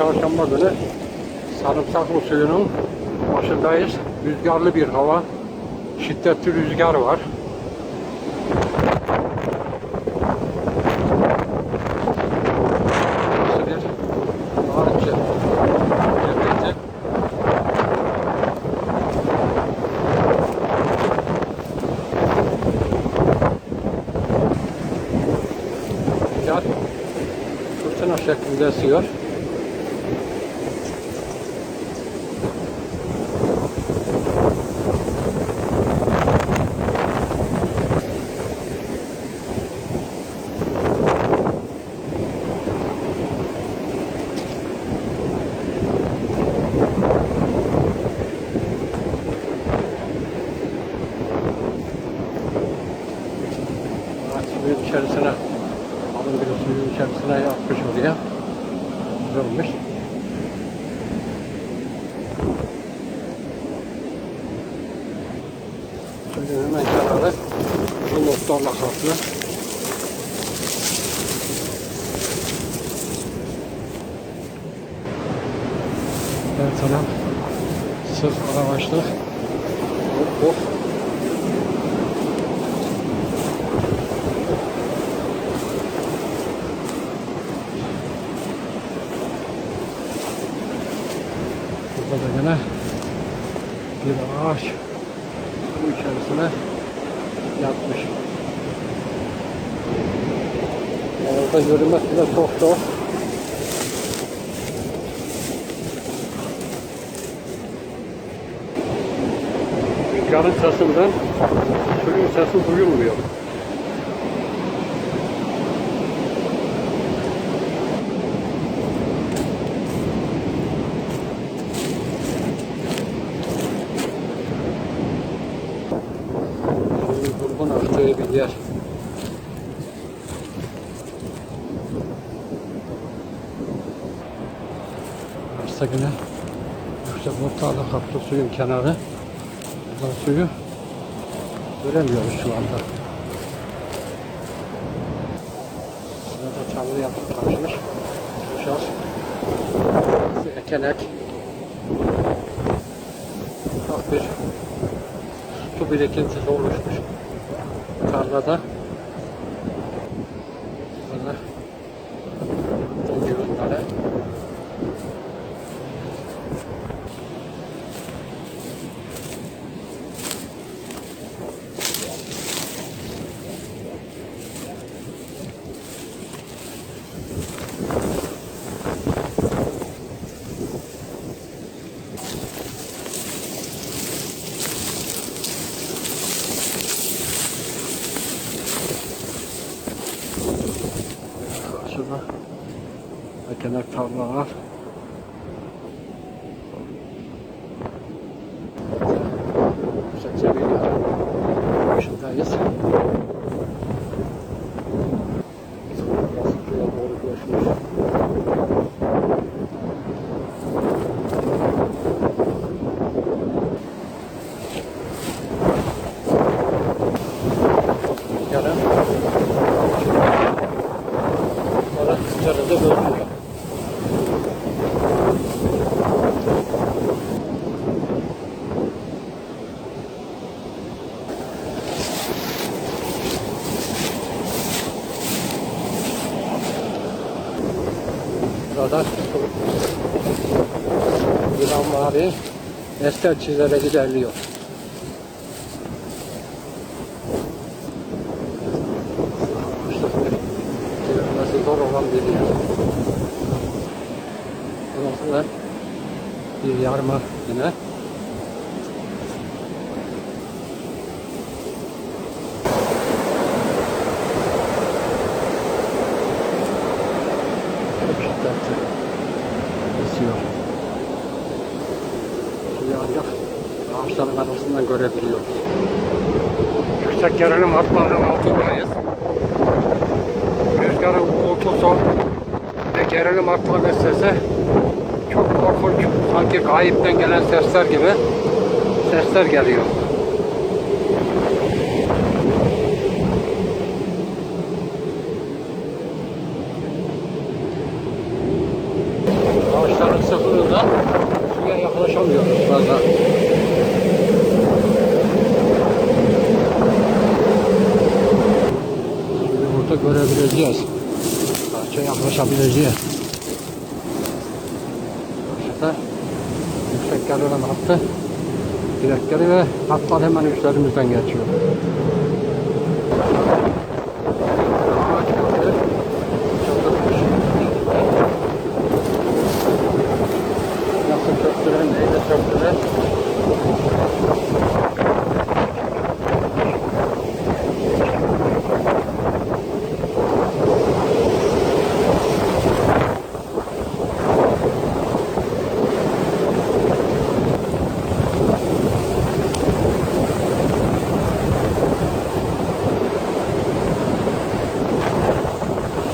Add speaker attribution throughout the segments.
Speaker 1: çarşamba günü Sarımsaklı suyunun başındayız. Rüzgarlı bir hava. Şiddetli rüzgar var. Fırtına şeklinde esiyor. Ağaç suyun içerisine alın bir suyun içerisine yapmış oraya. Güzel olmuş. Suyun hemen kenarı uzun notlarla kaplı. Her taraf sırf araçlık. Oh, oh. Burada da gene bir ağaç bu içerisine yatmış. Orada yürümek bile çok zor. Rüzgarın sesinden suyun sesi duyulmuyor. Suyun durgun aktığı bir yer. Varsa yine yüksek noktalarla kaplı suyun kenarı. Buradan suyu göremiyoruz şu anda. Burada çalı yapıp karşımış. Yumuşak. Ekenek. Ufak bir su birikintisi oluşmuş. Tarlada. Ekenek tarlalar. Estel çizerek ilerliyor. Yürümesi zor olan bir yer. Burası bir yarma yine. gelelim akvaryum sesi. Çok korkunç. Sanki gayipten gelen sesler gibi sesler geliyor. Ağaçların sıfırında suya yaklaşamıyoruz bazen. Şimdi burada görebileceğiz. Parça yaklaşabileceğiz. Şurada yüksek gelen hattı direkleri ve hatlar hemen üstlerimizden geçiyor. Ağaç kökleri çıldırmış. Nasıl kökleri, neyle kökleri?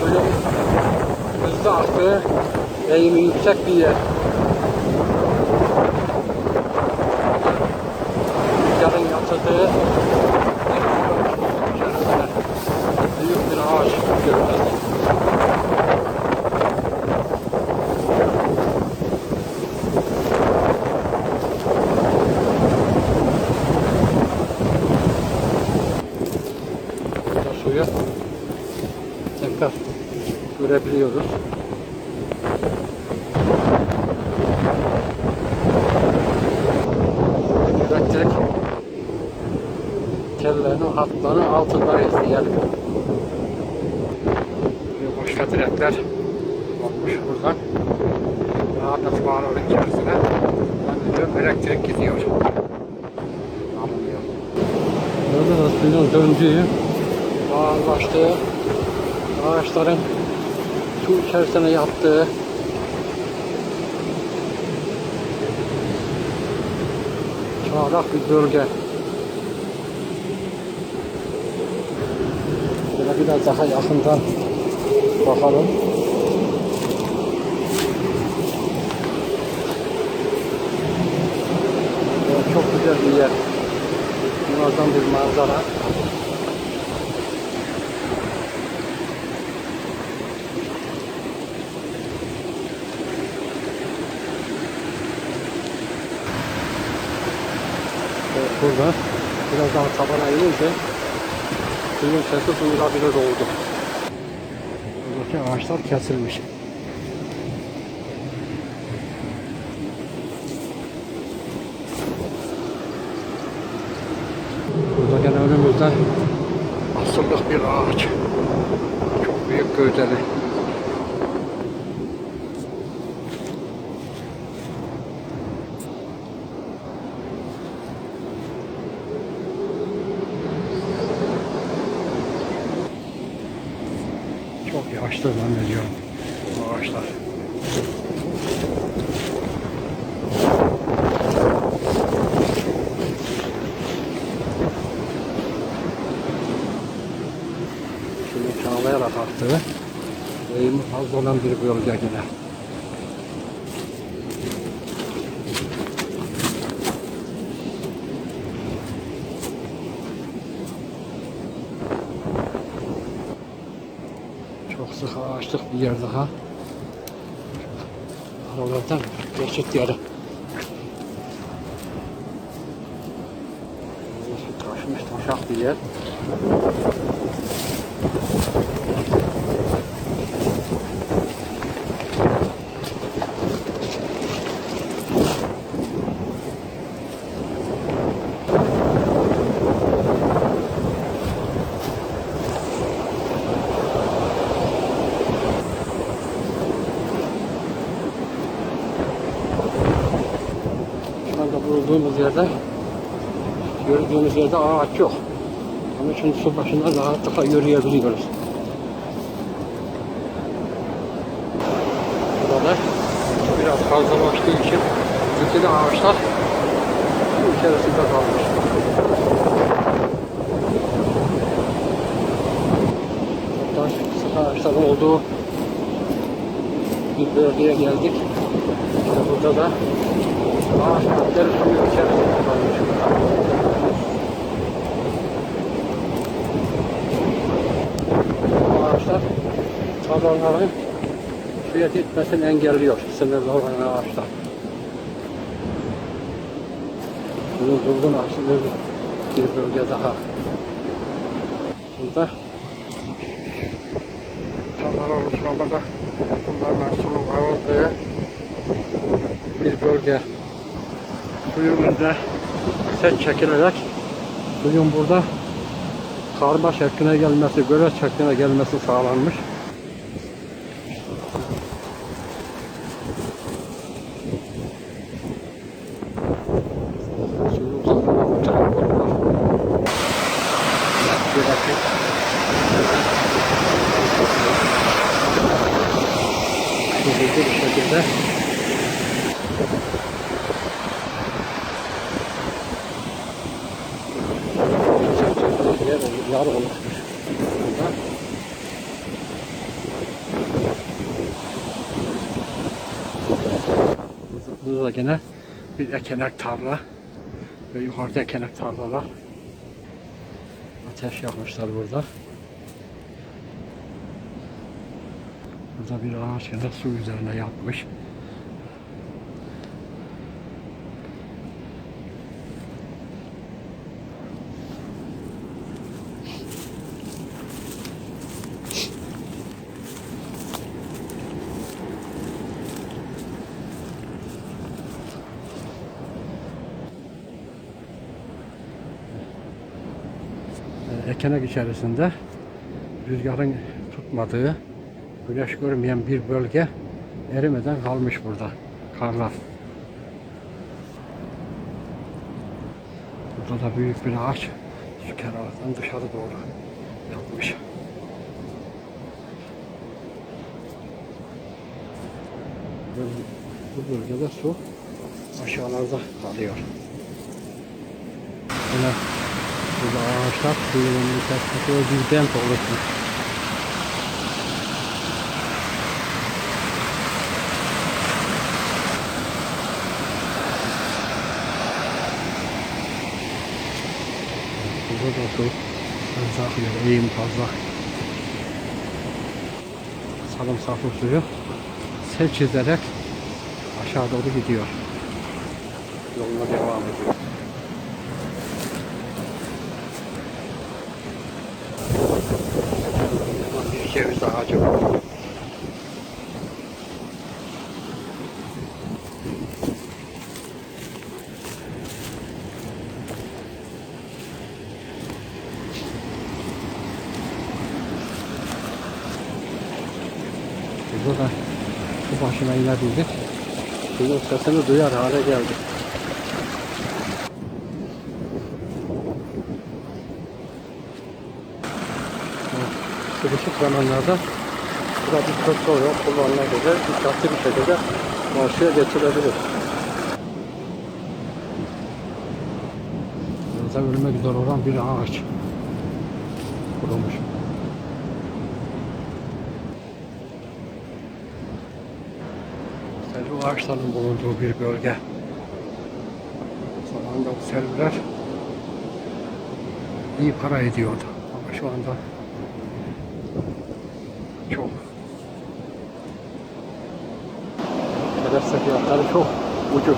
Speaker 1: Suyun hızlı aktığı, yüksek bir yer. Rüzgarın yatırdığı büyük bir ağaç. Burada suyu tekrar görebiliyoruz. İçerisine. Ben diyorum elektrik gidiyor. Alınıyor. Burada da suyun döndüğü, ağırlaştığı, ağaçların su içerisine yattığı çağlak bir bölge. Şöyle biraz daha yakından bakalım. Evet, Çok güzel bir yer. Muazzam bir manzara. Evet, burada biraz daha tabana inince suyun sesi duyulabilir oldu. Buradaki ağaçlar kesilmiş. Burada asırlık bir ağaç. Çok büyük gövdeli. Çok yaşlı zannediyorum bu ağaçlar. Şimdi çağlayarak aktığı eğimi fazla olan bir bölge yine. Çok sık ağaçlık bir yer daha. Aralardan geçit yeri. Taşmış taşak bir yer. Bulunduğumuz yerde gördüğümüz yerde ağaç yok. İçin su başında rahatlıkla yürüyebiliyoruz. Burada biraz fazlalaştığı için bütün ağaçlar içerisinde kalmış. Buradan sık ağaçların olduğu bir bölgeye geldik. İşte burada da ağaç kökleri suyun içerisinde kalmış. Ağaçlar tabanların suya gitmesini engelliyor. Sınırlı olan ağaçlar. Bunun durgun ağaçlı bir bölge daha. Burada Bunlar oluşmamada bunlarla suyun kavulduğu bir bölge. Suyun da set çekilerek suyun burada karma şekline gelmesi, gölet şekline gelmesi sağlanmış. Hızlı bir şekilde Burada da gene bir ekenek tarla ve yukarıda ekenek tarlalar. Ateş yakmışlar burada. Burada bir ağaç ya su üzerine yapmış. Ekenek içerisinde rüzgarın tutmadığı güneş görmeyen bir bölge erimeden kalmış burada karlar. Burada da büyük bir ağaç su kenarından dışarı doğru yapmış. Bu bölgede su aşağılarda kalıyor. Yine burada ağaçlar suyun içerisinde bir dent oluşmuş. Burada da su fazla akıyor, eğim fazla. Sarımsaklı suyu sel çizerek aşağı doğru gidiyor. Yoluna devam ediyor. Ceviz ağacı var. Burada da su başına inebildik. Suyun sesini duyar hale geldik. Sıkışık zamanlarda burada bir köprü yol kullanılabilir. Dikkatli bir şekilde karşıya geçilebilir. Burada ölüme güzel olan bir ağaç kurulmuş. Selvi ağaçların bulunduğu bir bölge. Zamanında bu selviler iyi para ediyordu. Ama şu anda çok Telefse fiyatları çok ucuz.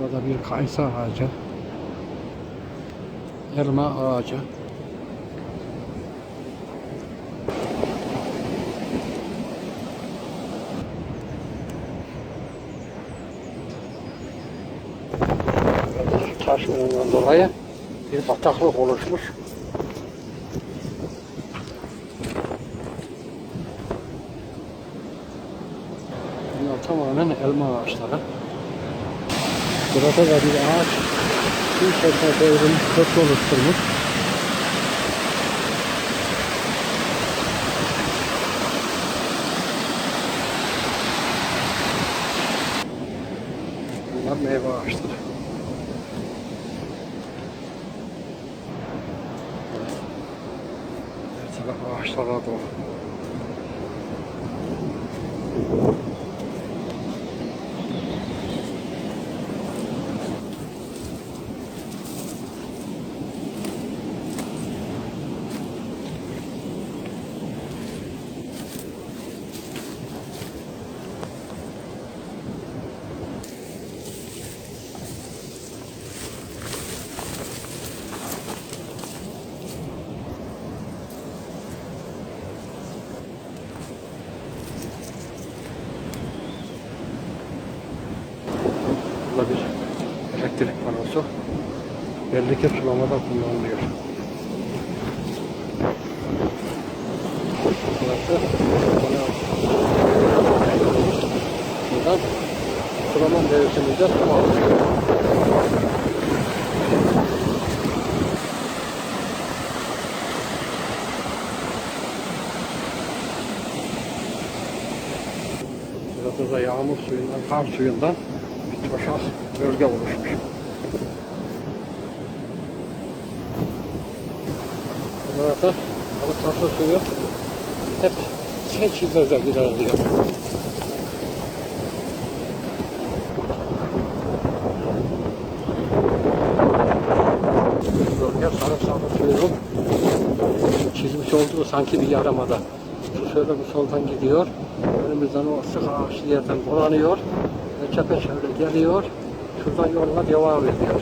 Speaker 1: Burada bir kayısı ağacı. Elma ağacı. Taşkınından dolayı bir bataklık oluşmuş. Bunlar tamamen elma ağaçları. Burada da bir ağaç bir şekilde devrilmiş, köprü oluşturmuş. Meyve ağaçları. 明日、だと。Ki sulamada kullanılıyor. Burası bana buradan sulama mevsiminde su. Burada da yağmur suyundan, kar suyundan bir toşak bölge oluşmuş. Burada suyu hep seçilmeze gideriliyor. Bölge sarımsaklı çizmiş olduğu sanki bir yaramada. Su şöyle bu soldan gidiyor. Önümüzden o sık ağaçlı yerden dolanıyor. Çepeçevre geliyor. Şuradan yoluna devam ediyor.